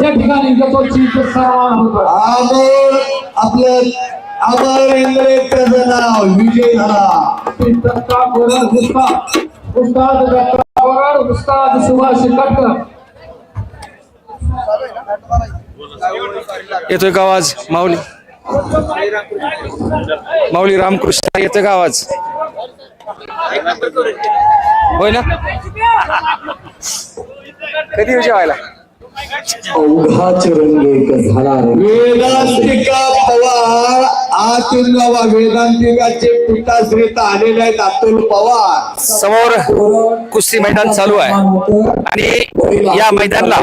त्या ठिकाणी होतो अमोल आपलं इंग्रज त्याचं नाव विजय झाला. दत्ता उस्ताद उस्ताद दत्ता उस्ताद सुभाष कटकर. येतोय का आवाज माऊली? माऊली रामकृष्ण येतोय का आवाज? होय ना? कधी येऊ जेवायला? अवघाच रंग एक झाला वेदांतिका पवार आतुंगावा वेदांतिकाचे पिताश्रीत आलेले आहेत अतुल पवार. समोर कुस्ती मैदान चालू आहे. आणि या मैदानला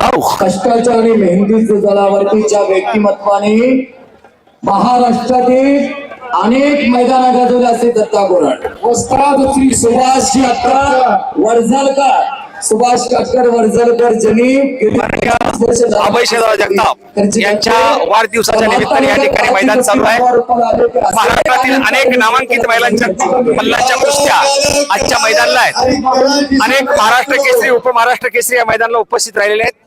औ, कष्टाच्या आणि मेहनतीच्या जलावरतीच्या व्यक्तिमत्वाने महाराष्ट्रातील अनेक मैदाना गाजवले असे दत्ता गोरड उस्ताद श्री सुभाष काटकर वर्झलकर. सुभाष काटकर वर्झलकर ज्यांनी अभय शेजाळ जगताप यांच्या वाढदिवसाच्या निमित्ताने या ठिकाणी मैदान चालू आहे. महाराष्ट्रातील अनेक नामांकित महिलांच्या मल्लाच्या कुस्त्या आजच्या मैदानाला आहेत. अनेक महाराष्ट्र केसरी उपमहाराष्ट्र केसरी या मैदानाला उपस्थित राहिलेले आहेत.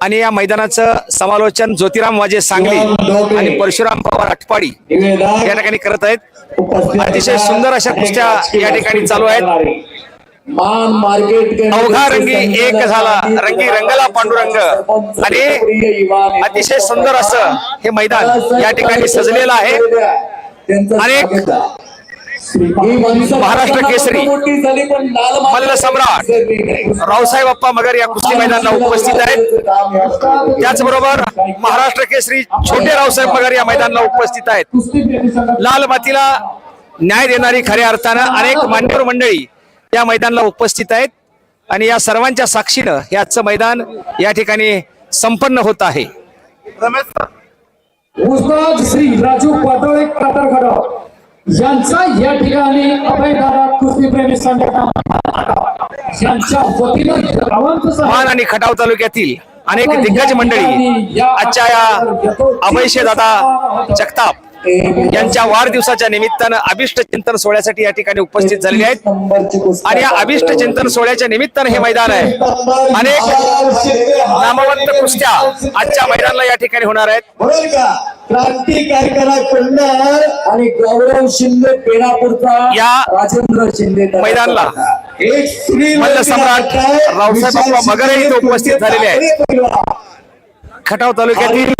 आणि या मैदानाचं समालोचन ज्योतिराम वाजे सांगली आणि परशुराम पवार आटपाडी या ठिकाणी करत आहेत. अतिशय सुंदर अशा कुस्त्या या ठिकाणी चालू आहेत. मान मार्केट अवघा रंगी एक झाला रंगी रंगला पांडुरंग. आणि अतिशय सुंदर असं हे मैदान या ठिकाणी सजलेलं आहे. अनेक महाराष्ट्र केसरी. मल्ल सम्राट. रावसाहेब अप्पा मगर या कुस्ती मैदानाला उपस्थित आहेत. त्याचबरोबर महाराष्ट्र केसरी छोटे रावसाहेब मगर या मैदानाला उपस्थित आहेत. लाल मातीला न्याय देणारी खऱ्या अर्थानं अनेक मान्यवर मंडळी या मैदानाला उपस्थित आहेत आणि या सर्वांच्या साक्षीनं हे आजचं मैदान या ठिकाणी संपन्न होत आहे. उस्ताद श्री राजू पाटोळे यांचा या ठिकाणी अभयदादा कुस्ती प्रेमी संघटना यांच्या वतीनं मान आणि खटाव तालुक्यातील अनेक दिग्गज मंडळी आजच्या या अभयशे दादा जगताप यांच्या वाढदिवसाच्या निमित्तानं अभिष्ट चिंतन सोहळ्यासाठी या ठिकाणी उपस्थित झालेले आहेत. आणि या अभिष्ट चिंतन सोहळ्याच्या निमित्तानं हे मैदान आहे. अनेक नामवंत कुस्त्या आजच्या मैदानाला या ठिकाणी होणार आहेत. म्हणून का? क्रांतिकारकाला कोणणार आणि गौरव शिंदे पेणापूरचा या राजेंद्र शिंदे मैदानाला एक स्त्री मल्ल सम्राट रावसाहेब बाप्पा मगर इथे उपस्थित झालेले आहेत. खटाव तालुक्यातील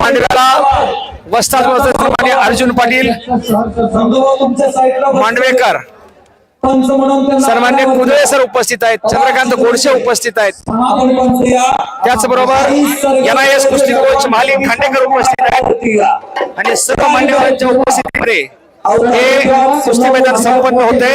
मांडव्याला अर्जुन पाटील. मांडवेकर सन्मान्य कुदळे सर उपस्थित आहेत चंद्रकांत गोडसे उपस्थित आहेत. त्याचबरोबर एन आय एस कुस्ती कोच मालिक खांडेकर उपस्थित आहेत. आणि सर्व मान्यवरांच्या उपस्थितीमध्ये हे कुस्ती मैदान संपन्न होते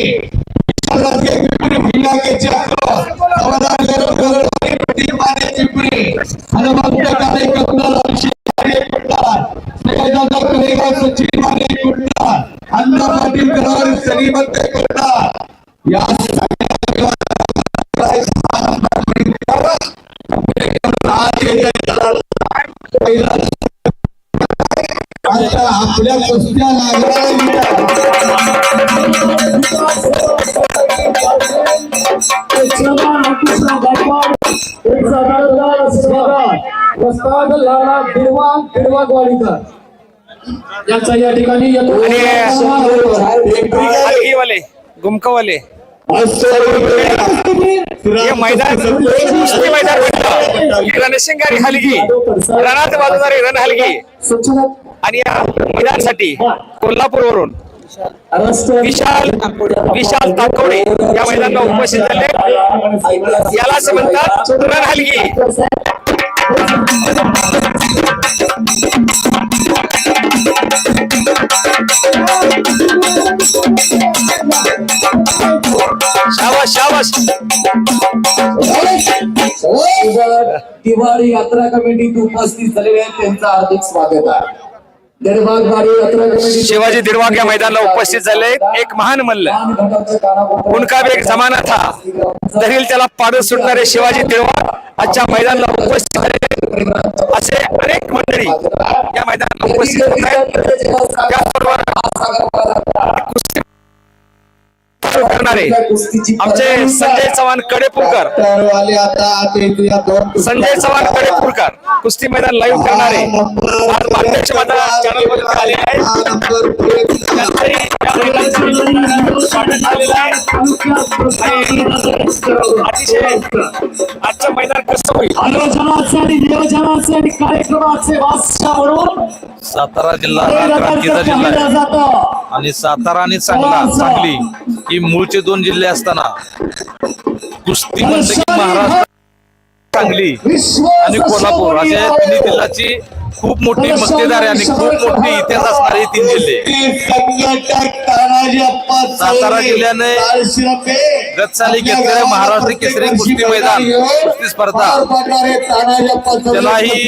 दिडवा लालासाहेब देडवाग देडवागवाडीकर अण्णा पाटील करार सलीबद्ध करतात या आता आपल्या कुस्त्या लागल्या वस्ताद लाला गिरवा गिरवा ग्वाडीकर यांचा या ठिकाणी येतो हलगीवाले गुमकवाले. हे मैदान कुस्ती मैदान बनलं ही रणसिंग आणि हलगी रणात बाजूदारी रण हलगी आणि या महिलांसाठी कोल्हापूर वरून विशाल विशाल ताकवडे या महिलांना उपस्थित झाले. याला असं म्हणतात रण हलगी. शाबास शाबास. शिवाय यात्रा कमिटीत उपस्थित झालेले आहेत त्यांचं हार्दिक स्वागत आहे. शिवाजी दिडवाग या मैदानाला उपस्थित झाले. एक महान मल्ल. उनका भी एक जमाना था. दरील त्याला पाडत सुटणारे शिवाजी दिडवाग आजच्या मैदानाला उपस्थित झाले. असे अनेक मंडळी या मैदानाला उपस्थित त्याचबरोबर करणारे आमचे संजय चव्हाण कडेपूरकर वाले आता आता इथे या दोन संजय चव्हाण कडेपूरकर कुस्ती मैदान लाईव्ह करणारे आज माध्यक्ष मैदान आले हा आहे. आजचं कसं होईल आयोजनाचे आणि नियोजनाचे आणि कार्यक्रमाचे वास्या म्हणून सातारा जिल्हा हे हा क्रांतीचा जिल्हा आहे आणि सातारा आणि चांगला सांगली ही मूळचे दोन जिल्हे असताना कुस्ती म्हणलं की महाराष्ट्र सांगली आणि कोल्हापूर अशा या तिन्ही जिल्ह्याची खूप मोठी मक्तेदार आणि खूप मोठी इतिहास असणारे तीन जिल्हे. सातारा जिल्ह्याने गतसाली घेतलेलं महाराष्ट्र केसरी कुस्ती मैदान कुस्ती स्पर्धा. त्यालाही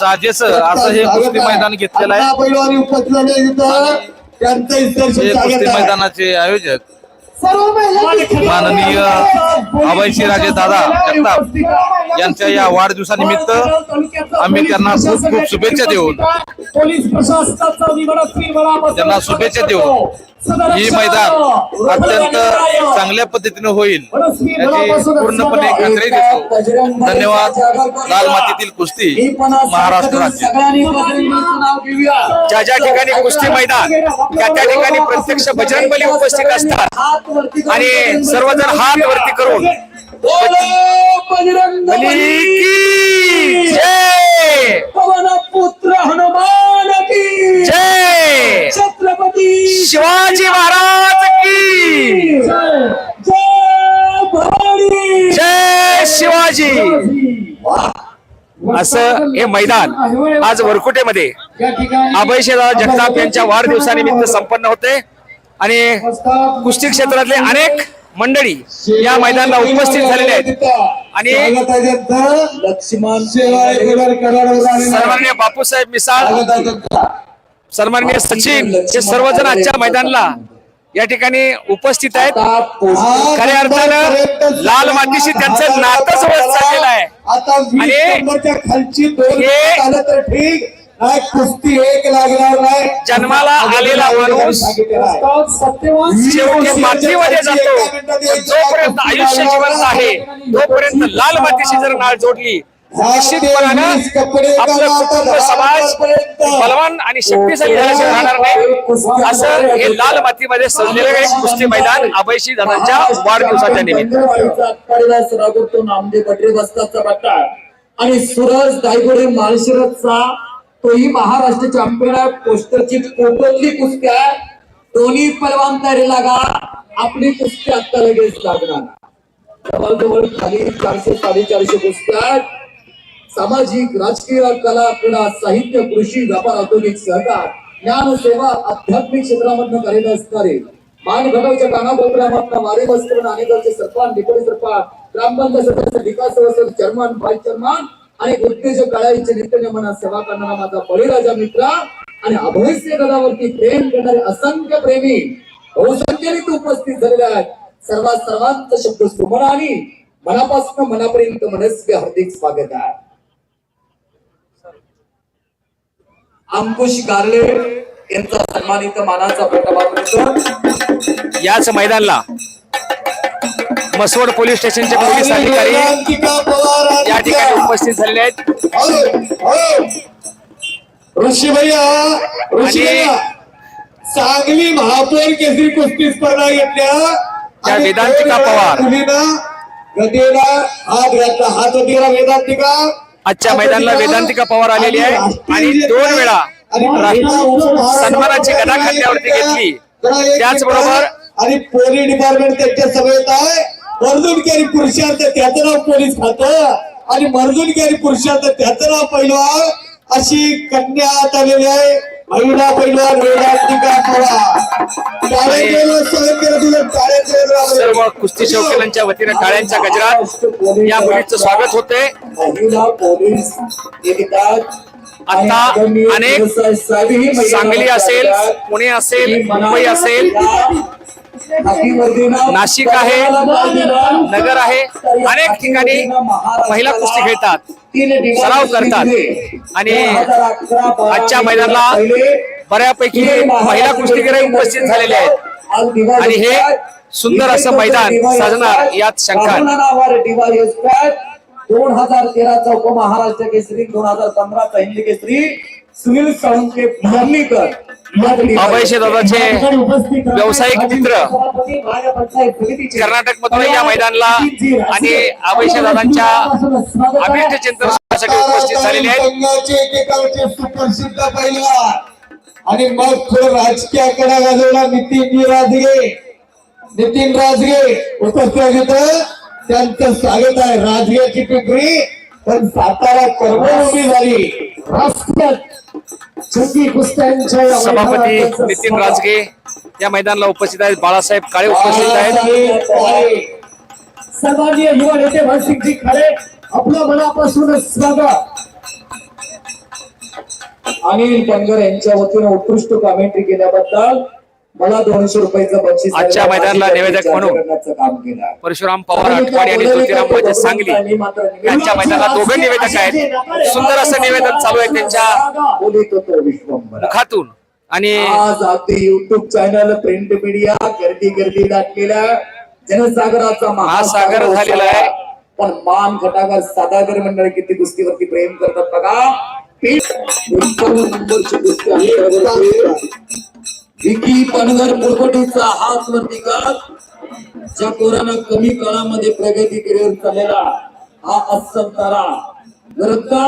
साजेस असं हे कुस्ती मैदान घेतलेलं आहे. कुस्ती मैदानाचे आयोजक माननीय अभयशी राजे दादा जगताप. यांच्या या वाढदिवसानिमित्त आम्ही त्यांना खूप खूप शुभेच्छा देऊन पोलीस प्रशासनाचा त्यांना शुभेच्छा देऊन ही मैदान अत्यंत चांगल्या पद्धतीने होईल याची पूर्णपणे खात्री देतो. धन्यवाद. लाल मातीतील कुस्ती महाराष्ट्र राज्य. ज्या ज्या ठिकाणी कुस्ती मैदान त्या त्या ठिकाणी प्रत्यक्ष बजरंगबली उपस्थित असतात. आणि सर्वजण हात वरती करून पवन पुत्र हनुमान की जय! छत्रपती शिवाजी महाराज की! जय! भवानी! जय शिवाजी! असं हे मैदान आज वरकुटेमध्ये अभयशेदा जगताप यांच्या वाढदिवसानिमित्त संपन्न होते. आणि कुस्ती क्षेत्रातले अनेक मंडळी या मैदानाला उपस्थित झालेले आहेत. आणि लक्ष्मण सन्माननीय बापूसाहेब मिसाळ सन्माननीय सचिन हे सर्वजण आजच्या मैदानाला या ठिकाणी उपस्थित आहेत. खऱ्या अर्थानं लाल मातीशी त्यांचं नातंच होत चाललेलं आहे. आणि हे- कुस्ती एक लागणार नाही. जन्माला आलेला माणूस शेवटी मातीमध्ये जातो. जोपर्यंत आयुष्य जिवंत आहे तोपर्यंत लाल मातीशी जर नाळ जोडली निश्चितपणानं आपलं कुटुंब समाज बलवान आणि शक्तिशाली झाल्याशिवाय राहणार नाही. असं हे लाल मातीमध्ये सजलेलं एक कुस्ती मैदान अभयशी दादांच्या वाढदिवसाच्या निमित्त. नामदेव बटरे बस्ताचा बट्टा. आणि सूरज दायगुडे माळशिरसचा तोही महाराष्ट्र चॅम्पियन आहे. पोस्टरची पोटतली कुस्ती आहे. दोन्ही पलवान तयारी लागा. आपली कुस्ती आता लगेच लागणार. जवळजवळ खाली चारशे साडेचारशे कुस्त्या आहेत. सामाजिक राजकीय कला क्रीडा साहित्य कृषी व्यापार औद्योगिक सहकार ज्ञान सेवा आध्यात्मिक क्षेत्रामधनं कार्यरत असणारे मानघटकच्या कानाकोपऱ्यामधनं वारी वस्त्र अनेकांचे सरपंच डिप्युटी सरपंच ग्रामपंचायत सदस्य विकास व्यवस्था चेअरमन व्हाईस चेअरमन आणि उद्योजक काळाचे नित्य नेमना सेवा करणारा माझा बळीराजा मित्र आणि अभयस्य गडावरती प्रेम करणारे असंख्य प्रेमी बहुसंख्येने उपस्थित झालेले आहेत. सर्वात सर्वांत शब्द सुमन आणि मनापासून मनापर्यंत मनस्वी हार्दिक स्वागत आहे. अंकुश गारले यांचा सन्मानित मानाचा प्रताप याच मैदानाला मसवड पोलीस स्टेशनचे पोलीस अधिकारी या ठिकाणी उपस्थित झालेले आहेत. ऋषी भैया ऋषी सांगली महापौर केसरी कुस्ती स्पर्धा घेतल्या. त्या वेदांतिका पवार. मुलीनं गदेला हात घातला. हात दिला वेदांतिका. आजच्या मैदानाला वेदांतिका पवार आलेली आहे. आणि दोन वेळा सन्मानाची गदा खांद्यावरती घेतली. त्याचबरोबर आणि पोलीस डिपार्टमेंट त्यांच्या सभेत आहे. मर्दुनकेरी पुरुषार्थ त्याचं नाव पोलीस खातं. आणि मर्दुनकेरी पुरुषार्थ त्याचं नाव पैलवान. अशी कन्या आलेली आहे. महिला पैलवान वेदांतिका पवार सर्व कुस्ती शौकीनांच्या वतीनं टाळ्यांच्या गजरात या मुलीचं स्वागत होते पोलीस आता अनेक सांगली असेल. पुणे असेल मुंबई असेल. नाशिक आहे, नगर आहे अनेक ठिकाणी महिला कुस्ती खेळतात सराव करतात. आणि आजच्या मैदानाला बऱ्यापैकी महिला कुस्तीगीर उपस्थित झालेले आहेत. आणि हे सुंदर असं मैदान साजणार यात शंका. दोन हजार तेराचा उपमहाराष्ट्र केसरी दोन हजार पंधराचा हिंदी केसरी. सुनील साळुंके भरलीकर अभयशे दादाचे व्यावसायिक मित्र. कर्नाटक मधून या मैदानाला आणि अभयशे दादांच्या अभिष्ट चिंतनासाठी उपस्थित झालेले आहेत. आणि मग थोडं राजकीय कडा गाजवला नितीन राजगे. नितीन राजगे उपस्थित त्यांचं स्वागत आहे. राजगेची पिंपरी पण सातारा कर्मभूमी झाली. सभापती नितीन राजगे या मैदानाला उपस्थित आहेत. बाळासाहेब काळे उपस्थित आहेत. सन्माननीय युवा नेते भरसिंगजी खरे आपलं मनापासून स्वागत. अनिल पनगर यांच्या वतीनं उत्कृष्ट कमेंट्री केल्याबद्दल मला दोनशे रुपयाचं बक्षीस आजच्या मैदानाला निवेदक म्हणून करण्याचं काम केलं. परशुराम पवार आटपाडी आणि ज्योतिराम म्हणजे सांगली यांच्या मैदानाला दोघे निवेदक आहेत. सुंदर असं निवेदन चालू आहे त्यांच्या मुखातून. आणि आज अगदी युट्यूब चॅनल प्रिंट मीडिया गर्दी गर्दी दाटलेल्या जनसागराचा महासागर झालेला आहे. पण मान खटागर सादागर मंडळ किती कुस्तीवरती प्रेम करतात बघा. नंबरची कुस्ती विकी पणगर पुरकोटीचा हात वरती करत ज्या पोरानं कमी काळामध्ये प्रगती केली चाललेला हा अस्सल तारा. गरज का